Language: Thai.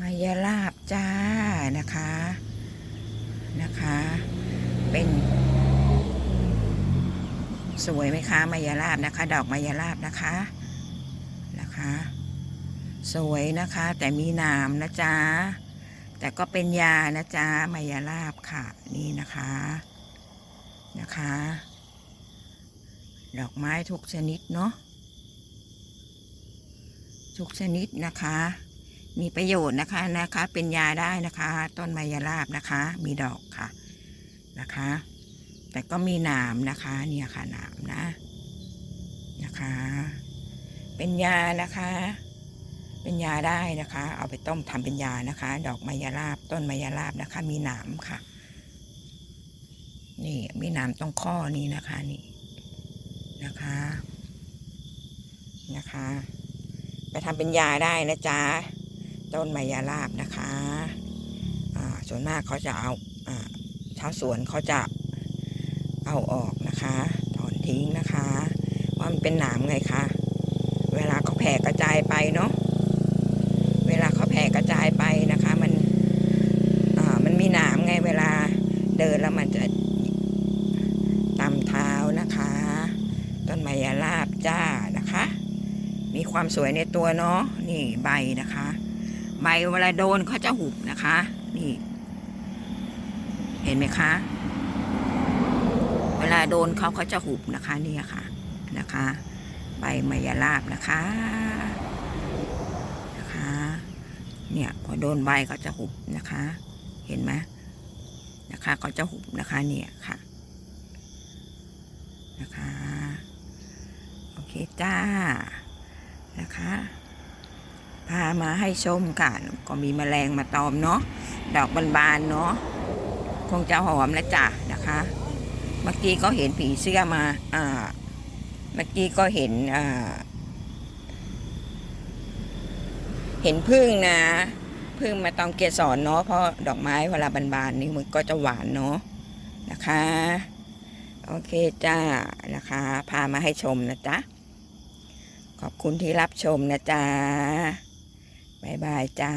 มายาลาบจ้านะคะนะคะ เป็นสวยไหมคะมายาลาบนะคะ ดอกมายาลาบนะคะนะคะ สวยนะคะ แต่มีหนามนะจ๊ะแต่ก็เป็นยานะจ๊ะมายาลาบค่ะนี่นะคะนะคะ ดอกไม้ทุกชนิดเนาะทุกชนิดนะคะ มีประโยชน์นะคะนะคะ เป็นยาได้นะคะ ต้นไมยาลาบนะคะ มีดอกค่ะนะคะ แต่ก็มีหนามนะคะเนี่ยค่ะหนามนะนะคะ เป็นยานะคะ เป็นยาได้นะคะ เอาไปต้มทำเป็นยานะคะ ดอกไมยาลาบ ต้นไมยาลาบนะคะ มีหนามค่ะ นี่มีหนามตรงข้อนี้นะคะนี่นะคะนะคะ ไปทำเป็นยาได้นะจ๊ะ ต้นไมยาลาบนะคะอ่าส่วนมากเขาจะเอาอชาวสวนเขาจะเอาออกนะคะถอนทิ้งนะคะว่ามันเป็นหนามไงคะเวลาเขาแผ่กระจายไปเนาะเวลาเขาแผ่กระจายไปนะคะ มันมันมีหนามไงเวลาเดินแล้วมันจะตำเท้านะคะ ต้นไมยาลาบจ้านะคะ มีความสวยในตัวเนาะนี่ใบนะคะ ใบเวลาโดนเขาจะหุบนะคะ นี่ เห็นไหมคะ เวลาโดนเขาเขาจะหุบนะคะนี่ค่ะนะคะ ใบมายาลาบนะคะนะคะ เนี่ยพอโดนใบเขาจะหุบนะคะ เห็นไหมนะคะเขาจะหุบนะคะเนี่ยค่ะนะคะ โอเคจ้านะคะ พามาให้ชมค่ะก็มีแมลงมาตอมเนาะดอกบานๆเนาะคงจะหอมแล้วจ้ะนะคะ เมื่อกี้ก็เห็นผีเสื้อมาอ่าเมื่อกี้ก็เห็นอ่าเห็นพึ่งนะพึ่งมาตอมเกสรเนาะเพราะดอกไม้เวลาบานๆนี่มันก็จะหวานเนาะนะคะโอเคจ้านะคะ พามาให้ชมนะจ๊ะ ขอบคุณที่รับชมนะจ๊ะ บายบายจ้า